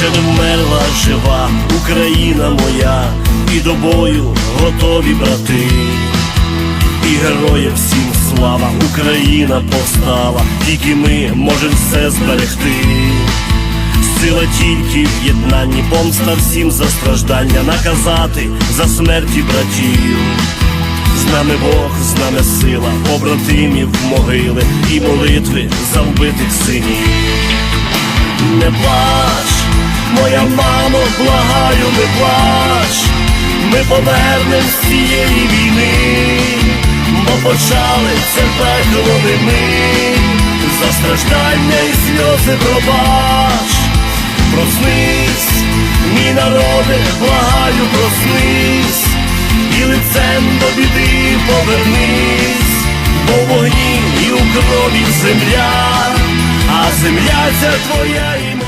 ще не вмерла жива Україна моя, і до бою готові брати. І героям всім слава, Україна повстала, тільки ми можемо все зберегти. Сила тільки в єднанні, помста всім за страждання, наказати за смерті братів. З нами Бог, з нами сила, побратимів могили і молитви за вбитих синів. Не плач, мамо, благаю, не плач, ми повернем з цієї війни, бо почали це пекло не ми, за страждання і сльози пробач, проснись, мій народе, благаю, проснись, і лицем до біди повернись, бо в вогні і у крові земля, а земля ця твоя. і